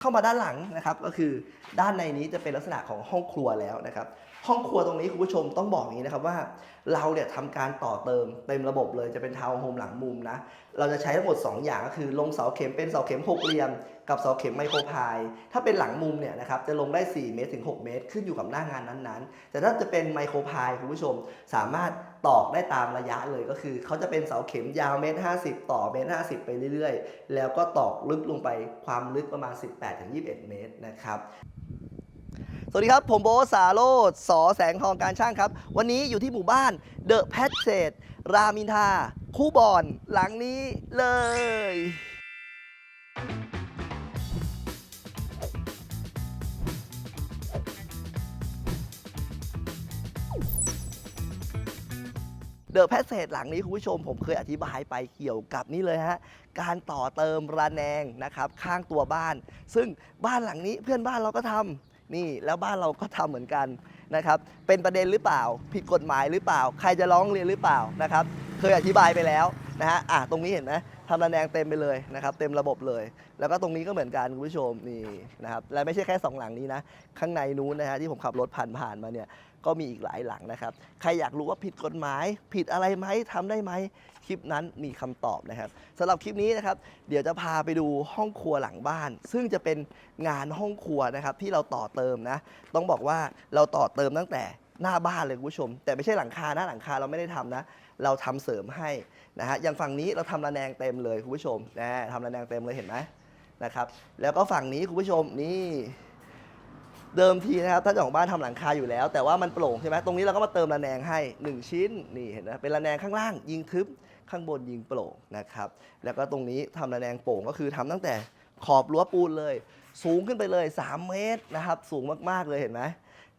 เข้ามาด้านหลังนะครับก็คือด้านในนี้จะเป็นลักษณะของห้องครัวแล้วนะครับ ห้องครัวตรงนี้คุณผู้ชมต้องบอกอย่างนี้นะครับว่า เราเนี่ยทำการต่อเติมเต็มระบบเลยจะเป็นทาวน์โฮมหลังมุมนะเราจะใช้ทั้งหมด 2 อย่างก็คือ ลงเสาเข็มเป็นเสาเข็มหกเหลี่ยม กับเสาเข็มไมโครพาย ถ้าเป็นหลังมุมเนี่ยนะครับจะลงได้ 4 เมตรถึง 6 เมตร ขึ้นอยู่กับหน้างานนั้นๆ แต่ถ้าจะเป็นไมโครพายคุณผู้ชมสามารถ ตอกได้ตามระยะเลยก็คือเขาจะเป็นเสาเข็มยาวเมตรห้ต่อเมตรห้ไปเรื่อยๆ แล้วก็ตอกลึกลงไปความลึกประมาณ 18-21 เมตรนะครับสวัสดีครับ ผมโบสาโรดสอแสงทองการช่างครับ วันนี้อยู่ที่หมู่บ้านเดอะแพทเ e รามินทา คู่บอนหลังนี้เลย เดอะแพสเซจหลังนี้คุณผู้ชมผมเคยอธิบายไปเกี่ยวกับนี่เลยฮะ การต่อเติมระแนงนะครับ ข้างตัวบ้าน ซึ่งบ้านหลังนี้เพื่อนบ้านเราก็ทำนี่แล้วบ้านเราก็ทำเหมือนกันนะครับ เป็นประเด็นหรือเปล่า ผิดกฎหมายหรือเปล่า ใครจะร้องเรียนหรือเปล่านะครับ เคยอธิบายไปแล้วนะฮะอะตรงนี้เห็นไหม ทำระแนงเต็มไปเลยนะครับ เต็มระบบเลย แล้วก็ตรงนี้ก็เหมือนกันคุณผู้ชมนี่นะครับ และไม่ใช่แค่สองหลังนี้นะ ข้างในนู้นนะฮะที่ผมขับรถผ่านผ่านมาเนี่ย ก็มีอีกหลายหลังนะครับ ใครอยากรู้ว่าผิดกฎหมาย ผิดอะไรไหมทำได้ไหม คลิปนั้นมีคำตอบนะครับสำหรับคลิปนี้นะครับ เดี๋ยวจะพาไปดูห้องครัวหลังบ้าน ซึ่งจะเป็นงานห้องครัวนะครับที่เราต่อเติมนะ ต้องบอกว่าเราต่อเติมตั้งแต่หน้าบ้านเลยคุณผู้ชม แต่ไม่ใช่หลังคานะหลังคาเราไม่ได้ทำนะ เราทำเสริมให้นะฮะอย่างฝั่งนี้เราทำระแนงเต็มเลยคุณผู้ชมนะทำระแนงเต็มเลยเห็นไหมนะครับ แล้วก็ฝั่งนี้คุณผู้ชมนี่เดิมทีนะครับถ้าเจ้าของบ้านทำหลังคาอยู่แล้ว แต่ว่ามันโปร่งใช่ไหมตรงนี้เราก็มาเติมระแนงให้ 1 ชิ้นนี่เห็นไหมเป็นระแนงข้างล่างยิงทึบข้างบนยิงโปร่งนะครับ แล้วก็ตรงนี้ทำระแนงโปร่งก็คือทำตั้งแต่ขอบรั้วปูนเลย สูงขึ้นไปเลย 3 เมตรนะครับ สูงมากๆเลยเห็นไหม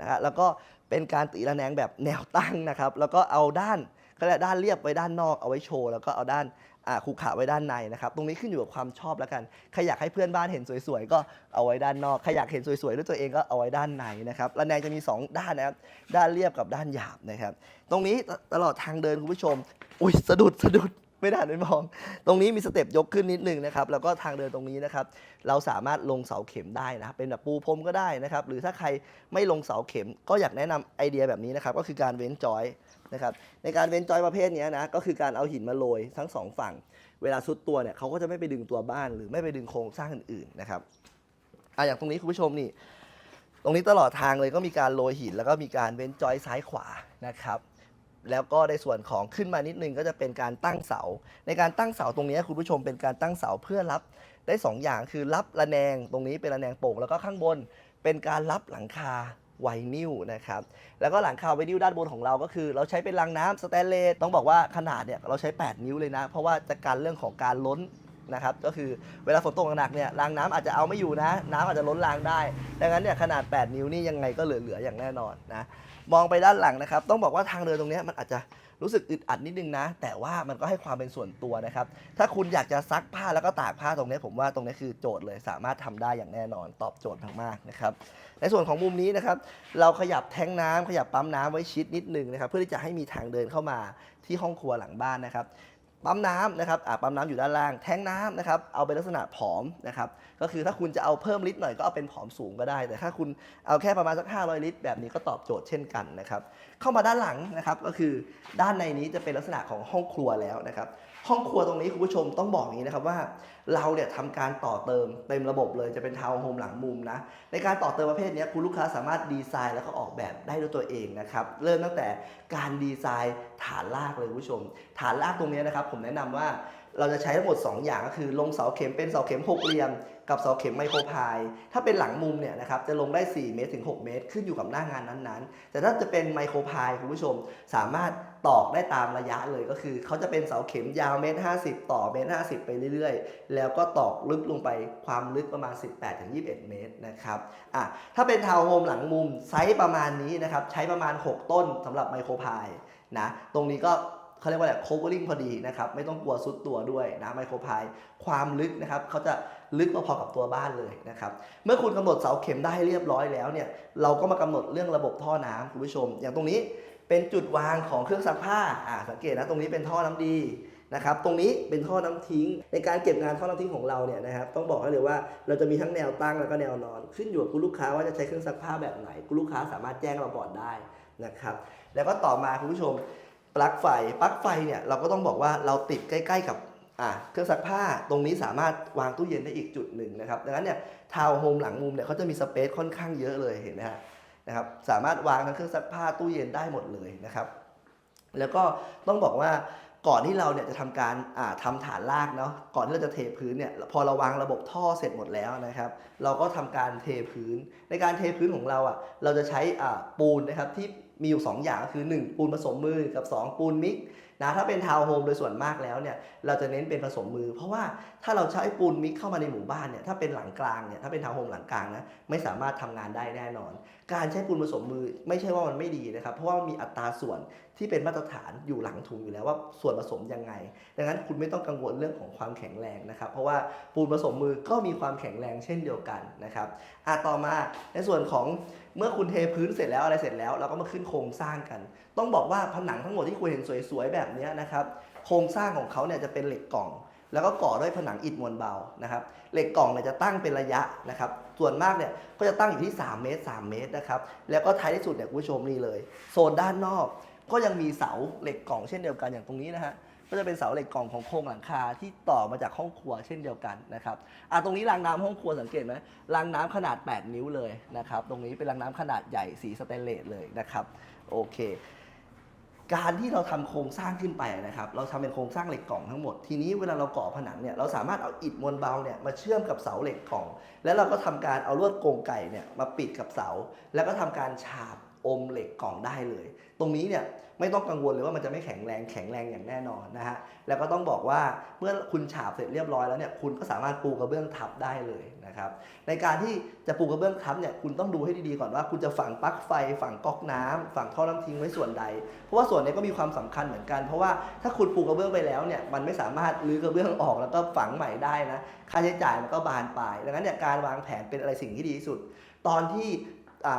นะฮะแล้วก็เป็นการตีระแนงแบบแนวตั้งนะครับ แล้วก็เอาด้าน ก็เรียด้านเรียบไว้ด้านนอกเอาไว้โชว์แล้วก็เอาด้านอ่าคูขาไว้ด้านในนะครับ ตรงนี้ขึ้นอยู่กับความชอบแล้วกัน ใครอยากให้เพื่อนบ้านเห็นสวยๆ ก็เอาไว้ด้านนอก ใครอยากเห็นสวยๆ ด้วยตัวเองก็เอาไว้ด้านในนะครับระแนงจะมี 2 ด้านนะครับ ด้านเรียบกับด้านหยาบนะครับ ตรงนี้ตลอดทางเดินคุณผู้ชม อุ้ยสะดุดสะดุดไม่ได้หันไปมอง ตรงนี้มีสเต็ปยกขึ้นนิดนึงนะครับ แล้วก็ทางเดินตรงนี้นะครับ เราสามารถลงเสาเข็มได้นะ เป็นแบบปูพรมก็ได้นะครับ หรือถ้าใครไม่ลงเสาเข็ม ก็อยากแนะนำไอเดียแบบนี้นะครับ ก็คือการเว้นจอย นะครับในการเว้นจอยประเภทนี้นะก็คือการเอาหินมาโรยทั้งสองฝั่ง เวลาซุดตัวเนี่ยเขาก็จะไม่ไปดึงตัวบ้านหรือไม่ไปดึงโครงสร้างอื่นๆนะครับอะอย่างตรงนี้คุณผู้ชมนี่ตรงนี้ตลอดทางเลยก็มีการโรยหิน แล้วก็มีการเว้นจอยซ้ายขวานะครับแล้วก็ในส่วนของขึ้นมานิดนึงก็จะเป็นการตั้งเสา ในการตั้งเสาตรงนี้คุณผู้ชมเป็นการตั้งเสาเพื่อรับได้สองอย่างคือรับระแนงตรงนี้เป็นระแนงโป่งแล้วก็ข้างบนเป็นการรับหลังคา ไวนิลนะครับ แล้วก็หลังคาไวนิลด้านบนของเราก็คือ เราใช้เป็นรางน้ำสแตนเลสต้องบอกว่าขนาดเนี่ยเราใช้ 8 นิ้วเลยนะ เพราะว่าจะการเรื่องของการล้นนะครับก็คือเวลาฝนตกหนักเนี่ยรางน้ำอาจจะเอาไม่อยู่นะ น้ำอาจจะล้นรางได้ ดังนั้นเนี่ยขนาด 8 นิ้วนี่ยังไงก็เหลือๆอย่างแน่นอนนะมองไปด้านหลังนะครับ ต้องบอกว่าทางเดินตรงเนี้ยมันอาจจะ รู้สึกอึดอัดนิดนึงนะ แต่ว่ามันก็ให้ความเป็นส่วนตัวนะครับ ถ้าคุณอยากจะซักผ้าแล้วก็ตากผ้าตรงนี้ ผมว่าตรงนี้คือโจทย์เลย สามารถทำได้อย่างแน่นอนตอบโจทย์มากๆนะครับ ในส่วนของมุมนี้นะครับ เราขยับแท้งน้ำขยับปั๊มน้ำไว้ชิดนิดนึงนะครับ เพื่อที่จะให้มีทางเดินเข้ามาที่ห้องครัวหลังบ้านนะครับ ปั๊มน้ำนะครับอ่าปั๊มน้ำอยู่ด้านล่าง แท้งน้ำนะครับเอาเป็นลักษณะผอมนะครับก็คือถ้าคุณจะเอาเพิ่มลิตรหน่อยก็เอาเป็นผอมสูงก็ได้ แต่ถ้าคุณเอาแค่ประมาณสัก 500 ลิตร แบบนี้ก็ตอบโจทย์เช่นกันนะครับเข้ามาด้านหลังนะครับก็คือด้านในนี้จะเป็นลักษณะของห้องครัวแล้วนะครับ ห้องครัวตรงนี้คุณผู้ชมต้องบอกอย่างนี้นะครับว่าเราเนี่ยทำการต่อเติมเต็มระบบเลยจะเป็นทาวน์โฮมหลังมุมนะในการต่อเติมประเภทนี้คุณลูกค้าสามารถดีไซน์แล้วก็ออกแบบได้ด้วยตัวเองนะครับเริ่มตั้งแต่การดีไซน์ฐานรากเลยคุณผู้ชม ฐานรากตรงนี้นะครับผมแนะนำว่า เราจะใช้ทั้งหมด 2 อย่างก็คือลงเสาเข็มเป็นเสาเข็มหกเหลี่ยม กับเสาเข็มไมโครพาย ถ้าเป็นหลังมุมเนี่ยนะครับจะลงได้ 4 เมตรถึง 6 เมตร ขึ้นอยู่กับหน้างานนั้นๆ แต่ถ้าจะเป็นไมโครพายคุณผู้ชมสามารถตอกได้ตามระยะเลยก็คือเขาจะเป็นเสาเข็มยาวเมตรห้ต่อเมตรห้ไปเรื่อยๆ แล้วก็ตอกลึกลงไปความลึกประมาณ 18-21 เมตรนะครับอะถ้าเป็นทาวน์โฮมหลังมุมไซส์ประมาณนี้นะครับใช้ประมาณ 6 ต้นสำหรับไมโครพายนะตรงนี้ก็ เขาเรียกว่าอะไร covering พอดีนะครับไม่ต้องกลัวซุดตัวด้วยนะไมโครพายความลึกนะครับเขาจะลึกพอๆกับตัวบ้านเลยนะครับเมื่อคุณกำหนดเสาเข็มได้เรียบร้อยแล้วเนี่ยเราก็มากำหนดเรื่องระบบท่อน้ำคุณผู้ชม อย่างตรงนี้เป็นจุดวางของเครื่องซักผ้าอ่าสังเกตนะตรงนี้เป็นท่อน้ำดีนะครับตรงนี้เป็นท่อน้ำทิ้ง ในการเก็บงานท่อน้ำทิ้งของเราเนี่ยนะครับต้องบอกให้เลยว่าเราจะมีทั้งแนวตั้งแล้วก็แนวนอน ขึ้นอยู่กับคุณลูกค้าว่าจะใช้เครื่องซักผ้าแบบไหนคุณลูกค้าสามารถแจ้งเราก่อนได้นะครับแล้วก็ต่อมาคุณผู้ชม ปลั๊กไฟปลั๊กไฟเนี่ยเราก็ต้องบอกว่าเราติดใกล้ ๆ กับอะเครื่องซักผ้าตรงนี้สามารถวางตู้เย็นได้อีกจุดหนึ่งนะครับดังนั้นเนี่ยทาวน์โฮมหลังมุมเนี่ยเขาจะมีสเปซค่อนข้างเยอะเลยเห็นไหมฮะนะครับสามารถวางทั้งเครื่องซักผ้าตู้เย็นได้หมดเลยนะครับ แล้วก็ต้องบอกว่าก่อนที่เราเนี่ยจะทำการอ่าทำฐานรากเนาะก่อนที่เราจะเทพื้นเนี่ยพอเราวางระบบท่อเสร็จหมดแล้วนะครับ เราก็ทำการเทพื้นในการเทพื้นของเราอะเราจะใช้อ่าปูนนะครับที่ มีอยู่ 2 อย่างก็คือ 1 ปูนผสมมือกับ 2 ปูนมิกนะถ้าเป็นทาวน์โฮมโดยส่วนมากแล้วเนี่ยเราจะเน้นเป็นผสมมือ เพราะว่าถ้าเราใช้ปูนมิกเข้ามาในหมู่บ้านเนี่ยถ้าเป็นหลังกลางเนี่ยถ้าเป็นทาวน์โฮมหลังกลางนะไม่สามารถทำงานได้แน่นอน การใช้ปูนผสมมือไม่ใช่ว่ามันไม่ดีนะครับ เพราะว่ามันมีอัตราส่วนที่เป็นมาตรฐานอยู่หลังถุงอยู่แล้วว่าส่วนผสมยังไง ดังนั้นคุณไม่ต้องกังวลเรื่องของความแข็งแรงนะครับเพราะว่าปูนผสมมือก็มีความแข็งแรงเช่นเดียวกันนะครับอะต่อมาในส่วนของ เมื่อคุณเทพื้นเสร็จแล้วอะไรเสร็จแล้วเราก็มาขึ้นโครงสร้างกัน ต้องบอกว่าผนังทั้งหมดที่คุณเห็นสวยๆแบบนี้นะครับโครงสร้างของเขาเนี่ยจะเป็นเหล็กกล่อง แล้วก็ก่อด้วยผนังอิฐมวลเบานะครับเหล็กกล่องเนี่ยจะตั้งเป็นระยะนะครับส่วนมากเนี่ยก็จะตั้งอยู่ที่ 3 เมตร 3 เมตรนะครับแล้วก็ท้ายที่สุดเนี่ยคุณผู้ชมนี่เลย โซนด้านนอกก็ยังมีเสาเหล็กกล่องเช่นเดียวกันอย่างตรงนี้นะฮะ ก็จะเป็นเสาเหล็กกล่องของโครงหลังคาที่ต่อมาจากห้องครัวเช่นเดียวกันนะครับอะตรงนี้รางน้ำห้องครัวสังเกตไหมรางน้ำขนาด 8 นิ้วเลยนะครับ ตรงนี้เป็นรางน้ำขนาดใหญ่สีสเตนเลสเลยนะครับโอเคการที่เราทำโครงสร้างขึ้นไปนะครับ เราทำเป็นโครงสร้างเหล็กกล่องทั้งหมด ทีนี้เวลาเราก่อผนังเนี่ย เราสามารถเอาอิฐมวลเบาเนี่ยมาเชื่อมกับเสาเหล็กกล่อง แล้วเราก็ทำการเอาลวดกรงไก่เนี่ยมาปิดกับเสา แล้วก็ทำการฉาบ อมเหล็กกล่องได้เลย ตรงนี้เนี่ยไม่ต้องกังวลเลยว่ามันจะไม่แข็งแรงแข็งแรงอย่างแน่นอนนะฮะแล้วก็ต้องบอกว่าเมื่อคุณฉาบเสร็จเรียบร้อยแล้วเนี่ยคุณก็สามารถปูกระเบื้องทับได้เลยนะครับในการที่จะปูกระเบื้องทับเนี่ยคุณต้องดูให้ดีๆก่อนว่า คุณจะฝังปลั๊กไฟฝังก๊อกน้ำฝังท่อน้ำทิ้งไว้ส่วนใด เพราะว่าส่วนนี้ก็มีความสำคัญเหมือนกัน เพราะว่าถ้าคุณปูกระเบื้องไปแล้วเนี่ยมันไม่สามารถรื้อกระเบื้องออกแล้วก็ฝังใหม่ได้นะค่าใช้จ่ายมันก็บานปลายดังนั้นเนี่ยการวางแผนเป็นอะไรสิ่งที่ดีที่สุด ตอนที่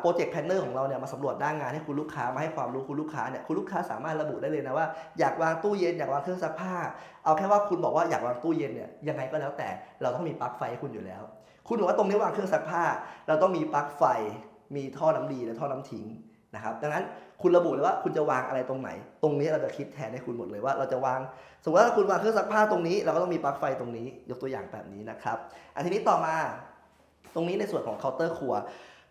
โปรเจกต์แพนเนอร์ของเราเนี่ยมาสำรวจด้านงานให้คุณลูกค้ามาให้ความรู้คุณลูกค้าเนี่ยคุณลูกค้าสามารถระบุได้เลยนะว่าอยากวางตู้เย็นอยากวางเครื่องซักผ้า เอาแค่ว่าคุณบอกว่าอยากวางตู้เย็นเนี่ยยังไงก็แล้วแต่เราต้องมีปลั๊กไฟให้คุณอยู่แล้ว คุณบอกว่าตรงนี้วางเครื่องซักผ้า เราต้องมีปลั๊กไฟ มีท่อน้ำดีและท่อน้ำทิ้งนะครับดังนั้นคุณระบุเลยว่าคุณจะวางอะไรตรงไหน ตรงนี้เราจะคิดแทนให้คุณหมดเลยว่าเราจะวาง สมมติว่าถ้าคุณวางเครื่องซักผ้าตรงนี้ เราก็ต้องมีปลั๊กไฟตรงนี้ยกตัวอย่างแบบนี้นะครับอันทีนี้ต่อมาตรงนี้ในส่วนของเคาน์เตอร์ครัว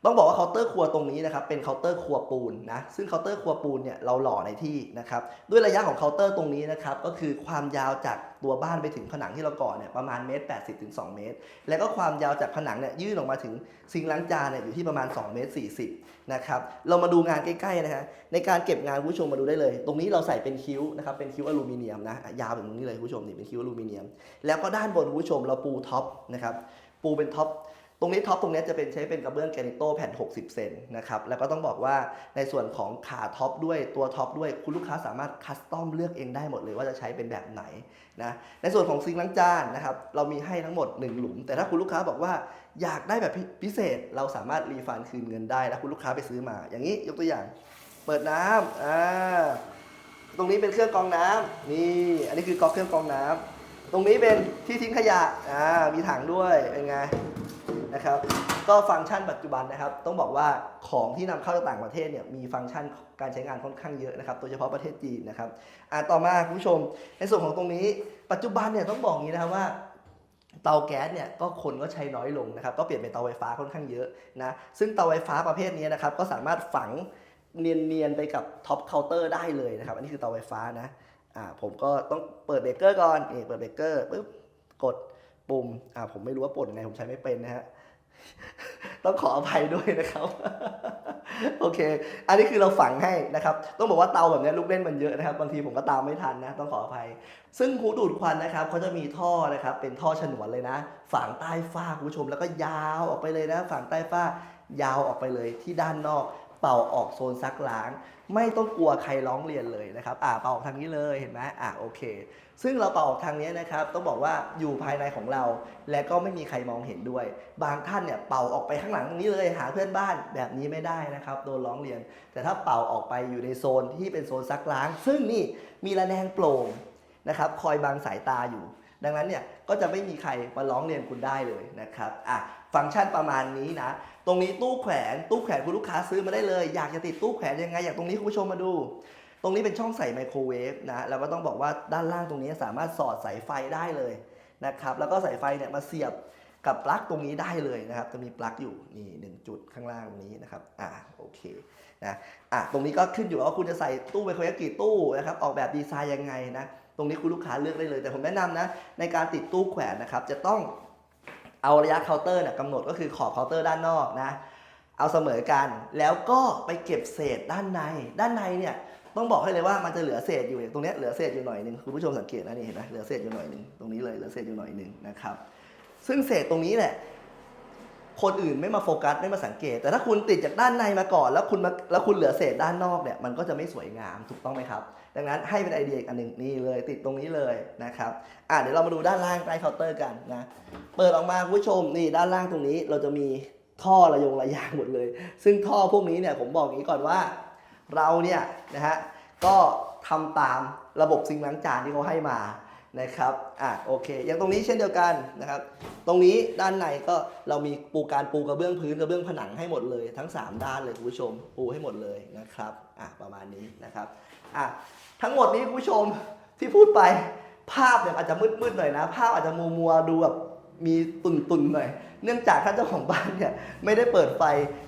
ต้องบอกว่าเคาน์เตอร์ครัวตรงนี้นะครับเป็นเคาน์เตอร์ครัวปูนนะซึ่งเคาน์เตอร์ครัวปูนเนี่ยเราหล่อในที่นะครับด้วยระยะของเคาน์เตอร์ตรงนี้นะครับก็คือความยาวจากตัวบ้านไปถึงผนังที่เราก่อเนี่ยประมาณเมตร80ถึง2เมตร แล้วก็ความยาวจากผนังเนี่ยยื่นออกมาถึงซิงล้างจานเนี่ยอยู่ที่ประมาณ2เมตร40นะครับเรามาดูงานใกล้ๆนะฮะในการเก็บงานผู้ชมมาดูได้เลย ตรงนี้เราใส่เป็นคิ้วนะครับเป็นคิ้วอลูมิเนียมนะยาวแบบนี้เลยผู้ชมนี่เป็นคิ้วอลูมิเนียม แล้วก็ด้านบนผู้ชมเราปูท็อปนะครับปูเป็นท็อป รงนี้ท็อปตรงนี้จะเป็นใช้เป็นกระเบื้องแกนิโตแผ่น 60 เซนนะครับ แล้วก็ต้องบอกว่าในส่วนของขาท็อปด้วยตัวท็อปด้วยคุณลูกค้าสามารถคัสตอมเลือกเองได้หมดเลยว่าจะใช้เป็นแบบไหนนะ ในส่วนของซิงล้างจานนะครับเรามีให้ทั้งหมด 1 หลุม แต่ถ้าคุณลูกค้าบอกว่าอยากได้แบบพิเศษ เราสามารถรีฟันคืนเงินได้แล้วคุณลูกค้าไปซื้อมา อย่างนี้ยกตัวอย่าง เปิดน้ำอ่าตรงนี้เป็นเครื่องกรองน้ำนี่อันนี้คือก๊อกเครื่องกรองน้ำตรงนี้เป็นที่ทิ้งขยะอ่ามีถังด้วยเป็นไง นะครับ ก็ฟังก์ชันปัจจุบันนะครับ ต้องบอกว่าของที่นำเข้าจากต่างประเทศเนี่ยมีฟังก์ชันการใช้งานค่อนข้างเยอะนะครับโดยเฉพาะประเทศจีนนะครับอะต่อมาคุณผู้ชม ในส่วนของตรงนี้ ปัจจุบันเนี่ยต้องบอกอย่างนี้นะครับว่าเตาแก๊สเนี่ยก็คนก็ใช้น้อยลงนะครับ ก็เปลี่ยนเป็นเตาไฟฟ้าค่อนข้างเยอะนะ ซึ่งเตาไฟฟ้าประเภทนี้นะครับก็สามารถฝังเนียนๆไปกับท็อปเคาน์เตอร์ได้เลยนะครับ อันนี้คือเตาไฟฟ้านะอ่าผมก็ต้องเปิดเบรกเกอร์ก่อนนี่เปิดเบรกเกอร์ปุ๊บกดปุ่มอ่าผมไม่รู้ว่าปลดยังไงผมใช้ไม่เป็นนะฮะ ต้องขออภัยด้วยนะครับ โอเค อันนี้คือเราฝังให้นะครับ ต้องบอกว่าเตาแบบนี้ลูกเล่นมันเยอะนะครับ บางทีผมก็ตามไม่ทันนะ ต้องขออภัย ซึ่งหูดูดควันนะครับเขาจะมีท่อนะครับ เป็นท่อฉนวนเลยนะ ฝังใต้ฝ้าคุณผู้ชม แล้วก็ยาวออกไปเลยนะ ฝังใต้ฝ้ายาวออกไปเลยที่ด้านนอก เป่าออกโซนซักล้าง ไม่ต้องกลัวใครร้องเรียนเลยนะครับอ่าเป่าออกทางนี้เลยเห็นไหมอ่าโอเค ซึ่งเราเป่าออกทางนี้นะครับต้องบอกว่าอยู่ภายในของเรา และก็ไม่มีใครมองเห็นด้วย บางท่านเนี่ยเป่าออกไปข้างหลังนี้เลยหาเพื่อนบ้านแบบนี้ไม่ได้นะครับโดนร้องเรียน แต่ถ้าเป่าออกไปอยู่ในโซนที่เป็นโซนซักล้าง ซึ่งนี่มีระแนงโปร่งนะครับคอยบังสายตาอยู่ ดังนั้นเนี่ยก็จะไม่มีใครมาร้องเรียนคุณได้เลยนะครับอะ ฟังก์ชันประมาณนี้นะ ตรงนี้ตู้แขวนตู้แขวนคุณลูกค้าซื้อมาได้เลย อยากจะติดตู้แขวนยังไง อยากตรงนี้คุณผู้ชมมาดู ตรงนี้เป็นช่องใส่ไมโครเวฟนะแล้วก็ต้องบอกว่าด้านล่างตรงนี้สามารถสอดสายไฟได้เลยนะครับแล้วก็สายไฟเนี่ยมาเสียบกับปลั๊กตรงนี้ได้เลยนะครับ จะมีปลั๊กอยู่นี่หนึ่งจุดข้างล่างตรงนี้นะครับอ่าโอเคนะอะตรงนี้ก็ขึ้นอยู่ว่าคุณจะใส่ตู้ไมโครเวฟกี่ตู้นะครับออกแบบดีไซน์ยังไงนะตรงนี้คุณลูกค้าเลือกได้เลย แต่ผมแนะนำนะในการติดตู้แขวนนะครับจะต้อง เอาระยะเคาน์เตอร์เนี่ยกำหนดก็คือขอบเคาน์เตอร์ด้านนอกนะ เอาเสมอกัน แล้วก็ไปเก็บเศษด้านใน ด้านในเนี่ยต้องบอกให้เลยว่ามันจะเหลือเศษอยู่ตรงนี้เหลือเศษอยู่หน่อยหนึ่งคุณผู้ชมสังเกตนะนี่เห็นไหมเหลือเศษอยู่หน่อยหนึ่งตรงนี้เลยเหลือเศษอยู่หน่อยหนึ่งนะครับ ซึ่งเศษตรงนี้แหละคนอื่นไม่มาโฟกัสไม่มาสังเกต แต่ถ้าคุณติดจากด้านในมาก่อน แล้วคุณมาแล้วคุณเหลือเศษด้านนอกเนี่ยมันก็จะไม่สวยงามถูกต้องไหมครับ ดังนั้นให้เป็นไอเดียอีกอันหนึ่งนี่เลยติดตรงนี้เลยนะครับอะเดี๋ยวเรามาดูด้านล่างใต้เคาน์เตอร์กันนะ เปิดออกมาคุณผู้ชมนี่ด้านล่างตรงนี้เราจะมีท่อระยงระยางหมดเลย ซึ่งท่อพวกนี้เนี่ยผมบอกอย่างนี้ก่อนว่า เราเนี่ยนะฮะก็ทำตามระบบซิงล้างจานที่เขาให้มา นะครับอะโอเค อย่างตรงนี้เช่นเดียวกันนะครับ ตรงนี้ด้านในก็เรามีปูการปูกระเบื้องพื้นกระเบื้องผนังให้หมดเลย ทั้ง 3 ด้านเลยคุณผู้ชม ปูให้หมดเลยนะครับอะประมาณนี้นะครับอะทั้งหมดนี้คุณผู้ชมที่พูดไปภาพเนี่ยอาจจะมืดๆหน่อยนะ ภาพอาจจะมัวๆดูแบบมีตุ่นๆหน่อย เนื่องจากท่านเจ้าของบ้านเนี่ยไม่ได้เปิดไฟ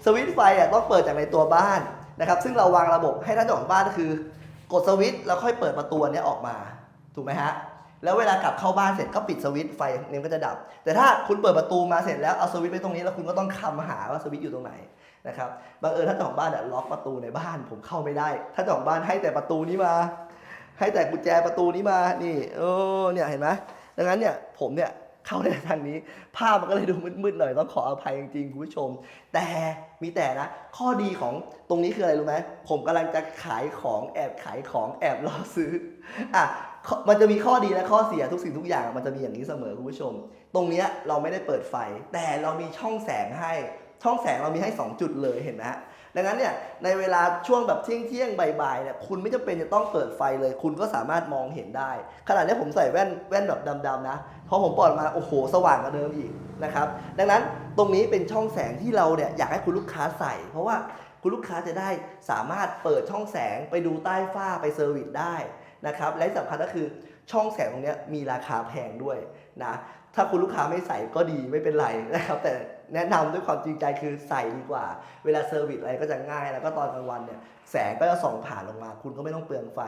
สวิตช์ไฟอะต้องเปิดจากในตัวบ้านนะครับ ซึ่งเราวางระบบให้ท่านเจ้าของบ้านก็คือกดสวิตช์แล้วค่อยเปิดประตูนเนี้ยออกมา ถูกไหมฮะ แล้วเวลากลับเข้าบ้านเสร็จก็ปิดสวิตช์ไฟเนี่ยก็จะดับ แต่ถ้าคุณเปิดประตูมาเสร็จแล้วเอาสวิตช์ไว้ตรงนี้แล้วคุณก็ต้องคำหาว่าสวิตช์อยู่ตรงไหนนะครับบังเอิญท่านเจ้าของบ้านเนี่ยล็อกประตูในบ้านผมเข้าไม่ได้ท่านเจ้าของบ้านให้แต่ประตูนี้มา ให้แต่กุญแจประตูนี้มานี่เออเนี่ยเห็นไหมดังนั้นเนี่ยผมเนี่ยเข้าได้ทางนี้ ภาพมันก็เลยดูมืดๆหน่อยต้องขออภัยจริงๆคุณผู้ชม แต่มีแต่นะ ข้อดีของตรงนี้คืออะไรรู้ไหมผมกำลังจะขายของแอบขายของแอบรอซื้ออะ มันจะมีข้อดีและข้อเสียทุกสิ่งทุกอย่างมันจะมีอย่างนี้เสมอคุณผู้ชม ตรงเนี้ยเราไม่ได้เปิดไฟ แต่เรามีช่องแสงให้ ช่องแสงเรามีให้ 2 จุดเลยเห็นไหมฮะดังนั้นเนี่ยในเวลาช่วงแบบเที่ยงเที่ยงบ่ายๆเนี่ยคุณไม่จำเป็นจะต้องเปิดไฟเลย คุณก็สามารถมองเห็นได้ ขนาดนี้ผมใส่แว่นแว่นแบบดำๆนะพอผมปลอดมาโอ้โหสว่างกว่าเดิมอีกนะครับดังนั้นตรงนี้เป็นช่องแสงที่เราเนี่ยอยากให้คุณลูกค้าใส่ เพราะว่าคุณลูกค้าจะได้สามารถเปิดช่องแสงไปดูใต้ฝ้าไปเซอร์วิสได้ นะครับ และที่สำคัญก็คือช่องแสงตรงนี้มีราคาแพงด้วยนะ ถ้าคุณลูกค้าไม่ใส่ก็ดีไม่เป็นไรนะครับ แต่แนะนำด้วยความจริงใจคือใส่ดีกว่า เวลาเซอร์วิสอะไรก็จะง่าย แล้วก็ตอนกลางวันเนี่ยแสงก็จะส่องผ่านลงมา คุณก็ไม่ต้องเปลืองไฟ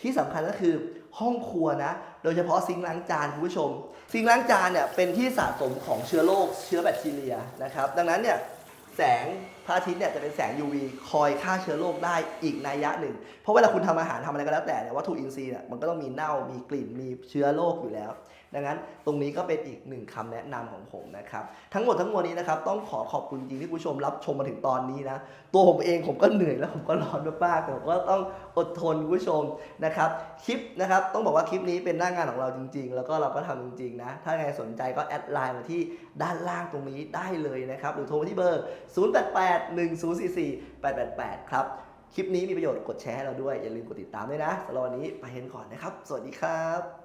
ที่สำคัญก็คือห้องครัวนะ โดยเฉพาะซิงค์ล้างจานคุณผู้ชม ซิงค์ล้างจานเนี่ยเป็นที่สะสมของเชื้อโรคเชื้อแบคทีเรียนะครับ ดังนั้นเนี่ยแสง พระอาทิตย์เนี่ยจะเป็นแสง UV คอยฆ่าเชื้อโรคได้อีกนัยยะหนึ่ง เพราะเวลาคุณทำอาหารทำอะไรก็แล้วแต่เนี่ยวัตถุอินทรีย์เนี่ยมันก็ต้องมีเน่ามีกลิ่นมีเชื้อโรคอยู่แล้ว ดังนั้นตรงนี้ก็เป็นอีกหนึ่งคำแนะนำของผมนะครับ ทั้งหมดทั้งมวลนี้นะครับ ต้องขอขอบคุณจริงที่ผู้ชมรับชมมาถึงตอนนี้นะ ตัวผมเองผมก็เหนื่อยแล้วผมก็ร้อนมากๆแต่ผมก็ต้องอดทนคุณผู้ชมนะครับ คลิปนะครับต้องบอกว่าคลิปนี้เป็นหน้างานของเราจริง ๆ แล้วก็เราก็ทำจริงๆนะ ถ้าใครสนใจก็แอดไลน์มาที่ด้านล่างตรงนี้ได้เลยนะครับหรือโทรมาที่เบอร์ 0881044888 ครับคลิปนี้มีประโยชน์กดแชร์ให้เราด้วย อย่าลืมกดติดตามด้วยนะสำหรับวันนี้ไปเห็นก่อนนะครับ สวัสดีครับ